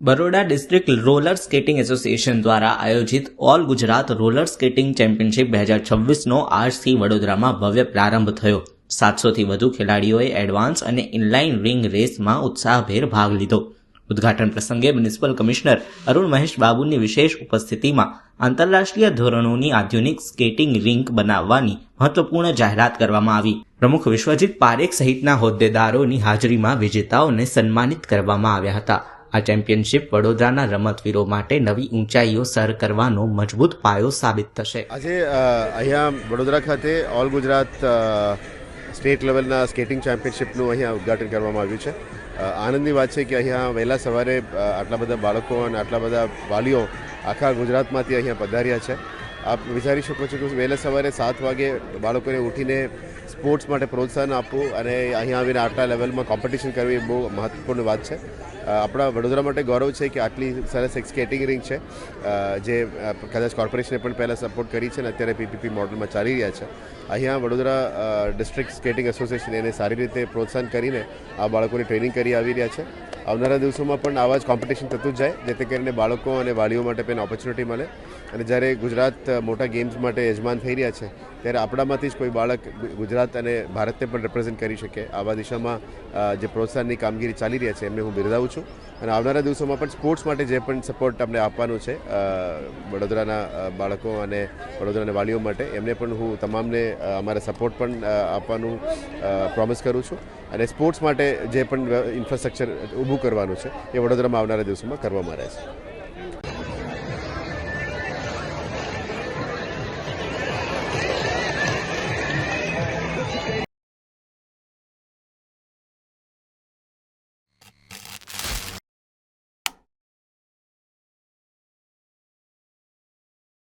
Baroda district roller skating association દ્વારા આયોજિત all Gujarat roller skating championship બે હજાર છવ્વીસનો આજથી વડોદરામાં ભવ્ય પ્રારંભ થયો. સાતસોથી વધુ ખેલાડીઓએ એડવાન્સ અને ઇનલાઇન રિંગ રેસમાં ઉત્સાહભેર ભાગ લીધો. ઉદ્ઘાટન પ્રસંગે મ્યુનિસિપલ કમિશનર અરુણ મહેશ બાબુની વિશેષ ઉપસ્થિતિમાં આંતરરાષ્ટ્રીય ધોરણોની આધુનિક સ્કેટિંગ રિંક બનાવવાની મહત્વપૂર્ણ જાહેરાત કરવામાં આવી. પ્રમુખ વિશ્વજીત પારેખ સહિતના હોદ્દેદારોની હાજરીમાં વિજેતાઓને સન્માનિત કરવામાં આવ્યા હતા. આ ચેમ્પિયનશિપ વડોદરાના રમતવીરો માટે નવી ઊંચાઈઓ સર કરવાનો મજબૂત પાયો સાબિત થશે. આજે અહીંયા વડોદરા ખાતે ઓલ ગુજરાત સ્ટેટ લેવલના સ્કેટિંગ ચેમ્પિયનશિપનું અહીંયા ઉદ્ઘાટન કરવામાં આવ્યું છે. આનંદની વાત છે કે અહીંયા વહેલા સવારે આટલા બધા બાળકો અને આટલા બધા વાલીઓ આખા ગુજરાતમાંથી અહીંયા પધાર્યા છે. આપ વિચારી શકો છો કે વહેલા સવારે સાત વાગે બાળકોને ઉઠીને સ્પોર્ટ્સ માટે પ્રોત્સાહન આપવું અને અહીંયા આવીને આટલા લેવલમાં કોમ્પિટિશન કરવી એ બહુ મહત્વપૂર્ણ વાત છે. આપણા વડોદરા માટે ગૌરવ છે કે આટલી સરસ એક સ્કેટિંગ રિંગ છે. જે કદાચ કોર્પોરેશને પણ પહેલાં સપોર્ટ કરી છે અને અત્યારે પીપીપી મોડલમાં ચાલી રહ્યા છે. અહીંયા વડોદરા ડિસ્ટ્રિક્ટ સ્કેટિંગ એસોસિએશન એને સારી રીતે પ્રોત્સાહન કરીને આ બાળકોની ટ્રેનિંગ કરી આવી રહ્યા છે. આવનારા દિવસોમાં પણ આવા જ કોમ્પિટિશન થતું જ જાય, જેથી કરીને બાળકો અને વાલીઓ માટે પણ ઓપોર્ચ્યુનિટી મળે. અને જ્યારે ગુજરાત મોટા ગેમ્સ માટે યજમાન થઈ રહ્યા છે, ત્યારે આપણામાંથી જ કોઈ બાળક ગુજરાત અને ભારતને પણ રિપ્રેઝેન્ટ કરી શકે. આવા દિશામાં જે પ્રોત્સાહનની કામગીરી ચાલી રહ્યા છે, એમને હું બિરદાવું છું. અને આવનારા દિવસોમાં પણ સ્પોર્ટ્સ માટે જે પણ સપોર્ટ અમને આપવાનું છે વડોદરાના બાળકો અને વડોદરાના વાલીઓ માટે, એમને પણ હું તમામને અમારા સપોર્ટ પણ આપવાનું પ્રોમિસ કરું છું. અને સ્પોર્ટ્સ માટે જે પણ ઇન્ફ્રાસ્ટ્રક્ચર ઊભું કરવાનું છે, એ વડોદરામાં આવનારા દિવસોમાં કરવામાં રહેશે.